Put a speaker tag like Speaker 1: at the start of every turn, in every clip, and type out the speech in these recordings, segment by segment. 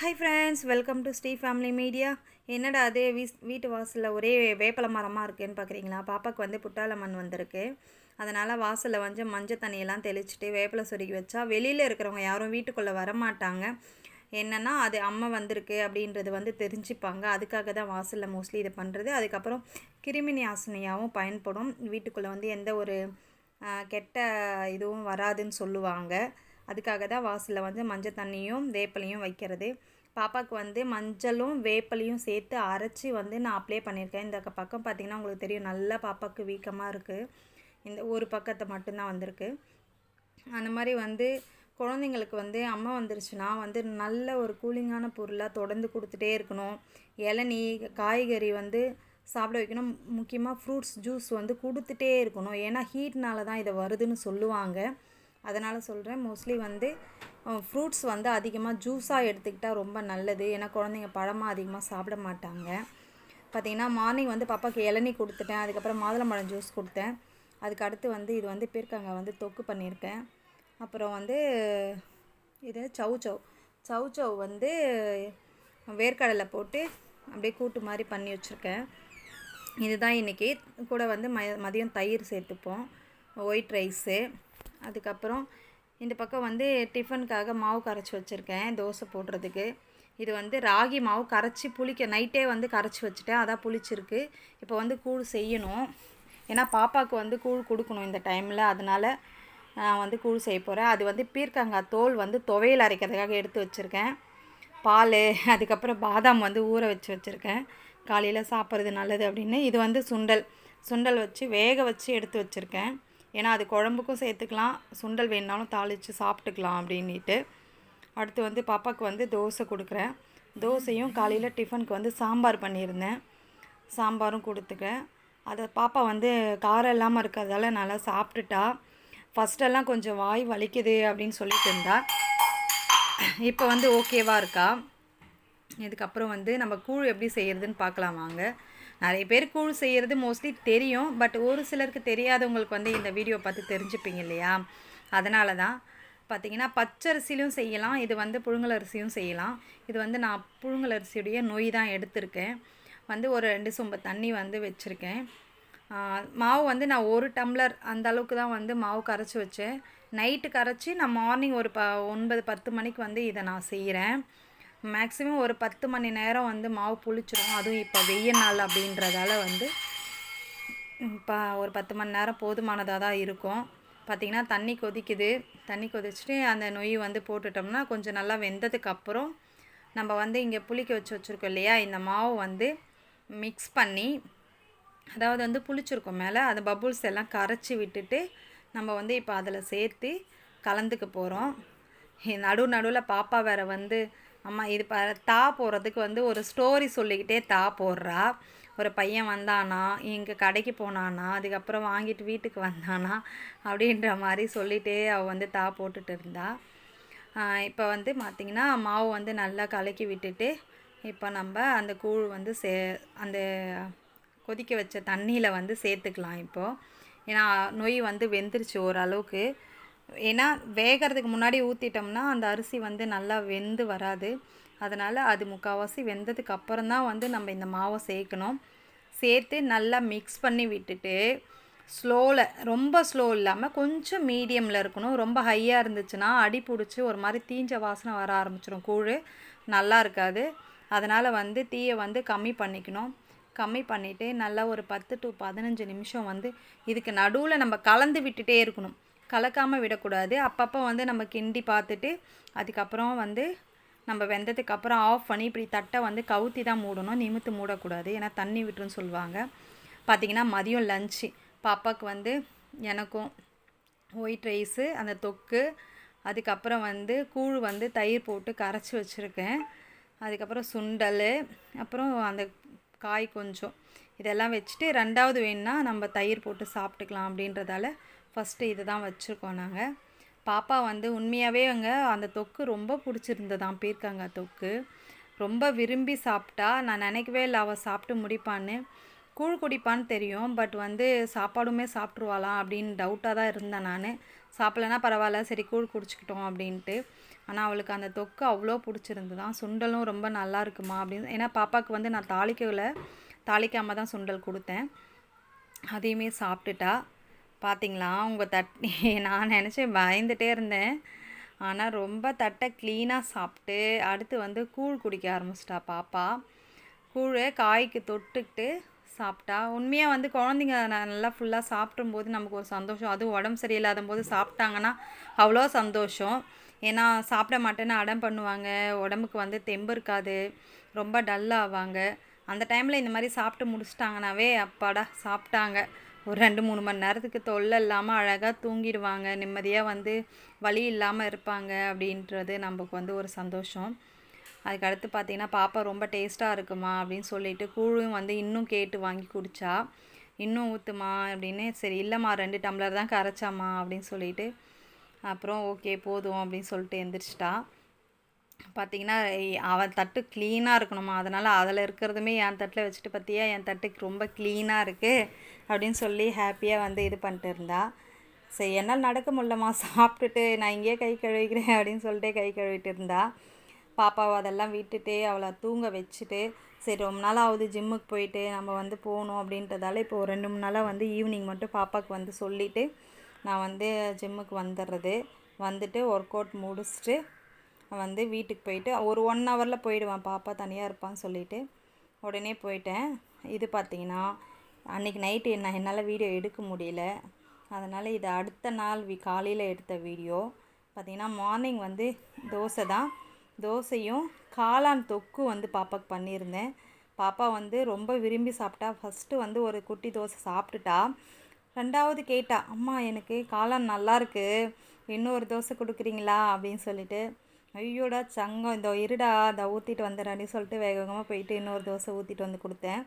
Speaker 1: Hi friends welcome to Sri family media என்னடா அதே views வீட்டு வாசலில் ஒரே வேப்பல மரமாக இருக்குன்னு பார்க்குறீங்களா பாப்பாவுக்கு வந்து புட்டால மண் வந்திருக்கு. அதனால் வாசலில் வந்து மஞ்சள் தண்ணியெல்லாம் தெளிச்சுட்டு வேப்பலை சொருகி வச்சா வெளியில் இருக்கிறவங்க யாரும் வீட்டுக்குள்ளே வரமாட்டாங்க. என்னென்னா அது அம்மா வந்திருக்கு அப்படின்றது வந்து தெரிஞ்சுப்பாங்க. அதுக்காக தான் வாசலில் மோஸ்ட்லி இது பண்ணுறது அதுக்கப்புறம் கிருமி நாசினியாகவும் பயன்படும். வீட்டுக்குள்ளே வந்து எந்த ஒரு கெட்ட இதுவும் வராதுன்னு சொல்லுவாங்க. அதுக்காக தான் வாசலில் வந்து மஞ்சள் தண்ணியும் வேப்பலையும் வைக்கிறது. பாப்பாவுக்கு வந்து மஞ்சளும் வேப்பலையும் சேர்த்து அரைச்சி வந்து நான் அப்ளை பண்ணியிருக்கேன். இந்த பக்கம் பார்த்திங்கன்னா உங்களுக்கு தெரியும் நல்லா பாப்பாவுக்கு வீக்கமாக இருக்குது இந்த ஒரு பக்கத்தை மட்டும்தான் வந்திருக்கு. அந்த மாதிரி வந்து குழந்தைங்களுக்கு வந்து அம்மா வந்துருச்சுன்னா வந்து நல்ல ஒரு கூலிங்கான பொருளாக தொடர்ந்து கொடுத்துட்டே இருக்கணும். இளநீ காய்கறி வந்து சாப்பிட வைக்கணும். முக்கியமாக ஃப்ரூட்ஸ் ஜூஸ் வந்து கொடுத்துட்டே இருக்கணும். ஏன்னா ஹீட்னால தான் இதை வருதுன்னு சொல்லுவாங்க. அதனால் சொல்கிறேன் மோஸ்ட்லி வந்து ஃப்ரூட்ஸ் வந்து அதிகமாக ஜூஸாக எடுத்துக்கிட்டால் ரொம்ப நல்லது. ஏன்னா குழந்தைங்க பழமாக அதிகமாக சாப்பிட மாட்டாங்க. பார்த்திங்கன்னா மார்னிங் வந்து பாப்பாவுக்கு இளநீ கொடுத்துட்டேன். அதுக்கப்புறம் மாதுளம்பழம் ஜூஸ் கொடுத்தேன். அதுக்கு அடுத்து வந்து இது வந்து பீர்க்கங்காய் வந்து தொக்கு பண்ணியிருக்கேன். அப்புறம் வந்து இது சவு சவ். சவு சவ் வந்து வேர்க்கடலை போட்டு அப்படியே கூட்டு மாதிரி பண்ணி வச்சுருக்கேன். இதுதான் இன்றைக்கி கூட வந்து ம மதியம் தயிர் சேர்த்துப்போம். White rice. அதுக்கப்புறம் இந்த பக்கம் வந்து டிஃபனுக்காக மாவு கரைச்சி வச்சுருக்கேன் தோசை போடுறதுக்கு. இது வந்து ராகி மாவு கரைச்சி புளிக்க நைட்டே வந்து கரைச்சி வச்சுட்டேன் அதான் புளிச்சிருக்கு. இப்போ வந்து கூழ் செய்யணும். ஏன்னா பாப்பாவுக்கு வந்து கூழ் கொடுக்கணும் இந்த டைமில் அதனால் நான் வந்து கூழ் செய்ய போகிறேன் அது வந்து பீர்க்கங்காய் தோல் வந்து துவையல் அரைக்கிறதுக்காக எடுத்து வச்சுருக்கேன். பால் அதுக்கப்புறம் பாதாம் வந்து ஊற வச்சு வச்சுருக்கேன். காலையில் சாப்பிட்றது நல்லது அப்படின்னு. இது வந்து சுண்டல். சுண்டல் வச்சு வேக வச்சு எடுத்து வச்சுருக்கேன். ஏன்னா அது குழம்புக்கும் சேர்த்துக்கலாம் சுண்டல் வேணுனாலும் தாளித்து சாப்பிட்டுக்கலாம் அப்படின்ட்டு அடுத்து வந்து பாப்பாவுக்கு வந்து தோசை கொடுக்குறேன். தோசையும் காலையில் டிஃபனுக்கு வந்து சாம்பார் பண்ணியிருந்தேன். சாம்பாரும் கொடுத்துக்கிறேன் அதை பாப்பா வந்து காரம் இல்லாமல் இருக்கிறதால நல்லா சாப்பிட்டுட்டா. ஃபஸ்ட்டெல்லாம் கொஞ்சம் வாய் வலிக்குது அப்படின்னு சொல்லிட்டு இருந்தா. இப்போ வந்து ஓகேவாக இருக்கா? இதுக்கப்புறம் வந்து நம்ம கூழ் எப்படி செய்கிறதுன்னு பார்க்கலாம் வாங்க. நிறைய பேர் கூழ் செய்கிறது மோஸ்ட்லி தெரியும் பட் ஒரு சிலருக்கு தெரியாதவங்களுக்கு வந்து இந்த வீடியோ பார்த்து தெரிஞ்சுப்பீங்க இல்லையா? அதனால தான் பார்த்தீங்கன்னா பச்சரிசிலையும் செய்யலாம் இது வந்து புழுங்கலரிசியும் செய்யலாம். இது வந்து நான் புழுங்கலரிசியுடைய நொய் தான் எடுத்திருக்கேன். வந்து ஒரு ரெண்டு சொம்பு தண்ணி வந்து வச்சுருக்கேன். மாவு வந்து நான் ஒரு டம்ளர் அந்த அளவுக்கு தான் வந்து மாவு கரைச்சி வச்சேன். நைட்டு கரைச்சி நான் மார்னிங் ஒரு ப ஒன்பது பத்து மணிக்கு வந்து இதை நான் செய்கிறேன் மேக்ஸிமம் ஒரு பத்து மணி நேரம் வந்து மாவு புளிச்சிடும் அதுவும் இப்போ வெய்ய நாள் அப்படின்றதால வந்து இப்போ ஒரு பத்து மணி நேரம் போதுமானதாக தான் இருக்கும். பார்த்திங்கன்னா தண்ணி கொதிக்குது. தண்ணி கொதிச்சுட்டு அந்த நொய் வந்து போட்டுட்டோம்னா கொஞ்சம் நல்லா வெந்ததுக்கு அப்புறம் நம்ம வந்து இங்கே புளிக்க வச்சு வச்சுருக்கோம் இல்லையா? இந்த மாவு வந்து மிக்ஸ் பண்ணி அதாவது வந்து புளிச்சிருக்கும் மேலே. அந்த பபுள்ஸ் எல்லாம் கரைச்சி விட்டுட்டு நம்ம வந்து இப்போ அதில் சேர்த்து கலந்துக்க போகிறோம் நடு நடுவில் பாப்பா வேறு வந்து அம்மா இது ப தா போடுறதுக்கு வந்து ஒரு ஸ்டோரி சொல்லிக்கிட்டே தா போடுறா. ஒரு பையன் வந்தானா இங்கே கடைக்கு போனானா அதுக்கப்புறம் வாங்கிட்டு வீட்டுக்கு வந்தானா அப்படின்ற மாதிரி சொல்லிகிட்டே அவள் வந்து தா போட்டுட்டு இருந்தா. இப்போ வந்து பார்த்திங்கன்னா மாவு வந்து நல்லா கலக்கி விட்டுட்டு இப்போ நம்ம அந்த கூழ் வந்து சே அந்த கொதிக்க வச்ச தண்ணியில் வந்து சேர்த்துக்கலாம் இப்போது ஏன்னா நொய் வந்து வெந்துருச்சு ஓரளவுக்கு. ஏன்னா வேகிறதுக்கு முன்னாடி ஊற்றிட்டோம்னா அந்த அரிசி வந்து நல்லா வெந்து வராது. அதனால் அது முக்கால்வாசி வெந்ததுக்கு அப்புறம் தான் வந்து நம்ம இந்த மாவை சேர்க்கணும். சேர்த்து நல்லா மிக்ஸ் பண்ணி விட்டுட்டு ஸ்லோவில் ரொம்ப ஸ்லோ இல்லாமல் கொஞ்சம் மீடியமில் இருக்கணும். ரொம்ப ஹையாக இருந்துச்சுன்னா அடி பிடிச்சி ஒரு மாதிரி தீஞ்ச வாசனை வர ஆரம்பிச்சிடும் கூழ் நல்லா இருக்காது. அதனால் வந்து தீயை வந்து கம்மி பண்ணிக்கணும். கம்மி பண்ணிவிட்டு நல்லா ஒரு பத்து டு பதினஞ்சு நிமிஷம் வந்து இதுக்கு நடுவில் நம்ம கலந்து விட்டுட்டே இருக்கணும். கலக்காமல் விடக்கூடாது. அப்பப்போ வந்து நம்ம கிண்டி பார்த்துட்டு அதுக்கப்புறம் வந்து நம்ம வெந்ததுக்கு அப்புறம் ஆஃப் பண்ணி இப்படி தட்டை வந்து கவுத்தி தான் மூடணும். நிமித்து மூடக்கூடாது. ஏன்னா தண்ணி விட்டுருன்னு சொல்லுவாங்க. பார்த்திங்கன்னா மதியம் லஞ்சு பாப்பாவுக்கு வந்து எனக்கும் ஒயிட் ரைஸு அந்த தொக்கு அதுக்கப்புறம் வந்து கூழ் வந்து தயிர் போட்டு கரைச்சி வச்சுருக்கேன். அதுக்கப்புறம் சுண்டல் அப்புறம் அந்த காய் கொஞ்சம். இதெல்லாம் வச்சுட்டு ரெண்டாவது வேணுன்னா நம்ம தயிர் போட்டு சாப்பிட்டுக்கலாம் அப்படின்றதால ஃபஸ்ட்டு இது தான் வச்சுருக்கோம் நாங்கள் பாப்பா வந்து உண்மையாகவே அங்கே அந்த தொக்கு ரொம்ப பிடிச்சிருந்ததான் பீர்க்கங்காய் தொக்கு. ரொம்ப விரும்பி சாப்பிட்டா. நான் நினைக்கவே இல்லை அவள் சாப்பிட்டு முடிப்பான்னு. கூழ் குடிப்பான்னு தெரியும் பட் வந்து சாப்பாடுமே சாப்பிட்ருவாளாம் அப்படின்னு டவுட்டாக தான் இருந்தேன் நான். சாப்பிட்லனா பரவாயில்ல சரி கூழ் குடிச்சிக்கிட்டோம் அப்படின்ட்டு. ஆனால் அவளுக்கு அந்த தொக்கு அவ்வளோ பிடிச்சிருந்துதான் சுண்டலும் ரொம்ப நல்லா இருக்குமா அப்படின்னு. ஏன்னா பாப்பாவுக்கு வந்து நான் தாளிக்கல தாளிக்காமல் தான் சுண்டல் கொடுத்தேன். அதையுமே சாப்பிட்டுட்டா. பார்த்தீங்களா உங்கள் தட் நான் நினச்சேன் பயந்துட்டே இருந்தேன். ஆனால் ரொம்ப தட்டை க்ளீனாக சாப்பிட்டு அடுத்து வந்து கூழ் குடிக்க ஆரம்பிச்சிட்டா பாப்பா. கூழை காய்க்கு தொட்டுக்கிட்டு சாப்பிட்டா. உண்மையாக வந்து குழந்தைங்க நல்லா ஃபுல்லாக சாப்பிடும்போது நமக்கு ஒரு சந்தோஷம். அதுவும் உடம்பு சரியில்லாத போது சாப்பிட்டாங்கன்னா அவ்வளோ சந்தோஷம். ஏன்னா சாப்பிட மாட்டேன்னு அடம் பண்ணுவாங்க. உடம்புக்கு வந்து தெம்பு இருக்காது. ரொம்ப டல்லாக ஆவாங்க. அந்த டைமில் இந்த மாதிரி சாப்பிட்டு முடிச்சிட்டாங்கனாவே அப்பாடா சாப்பிட்டாங்க. ஒரு ரெண்டு மூணு மணி நேரத்துக்கு தொல்லை இல்லாமல் அழகாக தூங்கிடுவாங்க. நிம்மதியாக வந்து வழி இல்லாமல் இருப்பாங்க அப்படின்றது நமக்கு வந்து ஒரு சந்தோஷம். அதுக்கடுத்து பார்த்திங்கன்னா பார்த்தீங்கன்னா பாப்பா ரொம்ப டேஸ்ட்டாக இருக்குமா? அப்படின்னு சொல்லிட்டு கூழும் வந்து இன்னும் கேட்டு வாங்கி குடித்தா இன்னும் ஊற்றுமா அப்படின்னு சரி இல்லைம்மா ரெண்டு டம்ளர் தான் கரைச்சாம்மா அப்படின்னு சொல்லிட்டு அப்புறம் ஓகே போதும் அப்படின்னு சொல்லிட்டு எந்திரிச்சிட்டா. பார்த்தீங்கன்னா அவன் தட்டு க்ளீனாக இருக்கணுமா? அதனால் அதில் இருக்கிறதுமே என் தட்டில் வச்சுட்டு பார்த்தியா என் தட்டுக்கு ரொம்ப க்ளீனாக இருக்குது அப்படின்னு சொல்லி ஹாப்பியாக வந்து இது பண்ணிட்டு இருந்தா. சரி என்னால் நடக்க முடியலம்மா சாப்பிட்டுட்டு நான் இங்கேயே கை கழுவிக்கிறேன் அப்படின்னு சொல்லிட்டு கை கழுவிட்டு இருந்தா. பாப்பாவை அதெல்லாம் விட்டுட்டு அவளை தூங்க வச்சுட்டு சரி ரொம்ப நாள் ஆகுது ஜிம்முக்கு போயிட்டு நம்ம வந்து போகணும் அப்படின்றதால இப்போ ஒரு ரெண்டு மூணு நாளாக வந்து ஈவினிங் மட்டும் பாப்பாவுக்கு வந்து சொல்லிவிட்டு நான் வந்து ஜிம்முக்கு வந்துடுறது வந்துட்டு ஒர்க் அவுட் முடிச்சுட்டு வந்து வீட்டுக்கு போயிட்டு ஒரு ஒன் ஹவரில் போயிடுவான் பாப்பா தனியாக இருப்பான்னு சொல்லிவிட்டு உடனே போயிட்டேன். இது பார்த்தீங்கன்னா அன்றைக்கி நைட்டு என்ன என்னால் வீடியோ எடுக்க முடியல. அதனால் இது அடுத்த நாள் வி காலையில் எடுத்த வீடியோ பார்த்திங்கன்னா மார்னிங் வந்து தோசை தான். தோசையும் காளான் தொக்கு வந்து பாப்பாவுக்கு பண்ணியிருந்தேன். பாப்பா வந்து ரொம்ப விரும்பி சாப்பிட்டா. ஃபஸ்ட்டு வந்து ஒரு குட்டி தோசை சாப்பிட்டுட்டா. ரெண்டாவது கேட்டா அம்மா எனக்கு காளான் நல்லாயிருக்கு இன்னொரு தோசை கொடுக்குறீங்களா? அப்படின்னு சொல்லிட்டு. ஐயோடா சங்கம் இந்த இருடா அதை ஊற்றிட்டு வந்துடுறான்னு சொல்லிட்டு வேக வேகமாக போயிட்டு இன்னொரு தோசை ஊற்றிட்டு வந்து கொடுத்தேன்.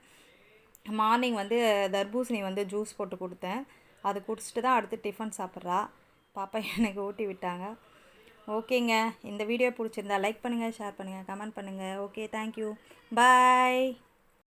Speaker 1: மார்னிங் வந்து தர்பூசணி வந்து ஜூஸ் போட்டு கொடுத்தேன். அது குடிச்சிட்டு தான் அடுத்து டிஃபன் சாப்பிட்றா. பாப்பா எனக்கு ஊட்டி விட்டாங்க. ஓகேங்க இந்த வீடியோ பிடிச்சிருந்தா லைக் பண்ணுங்கள் ஷேர் பண்ணுங்கள் கமெண்ட் பண்ணுங்கள் ஓகே தேங்க்யூ பாய்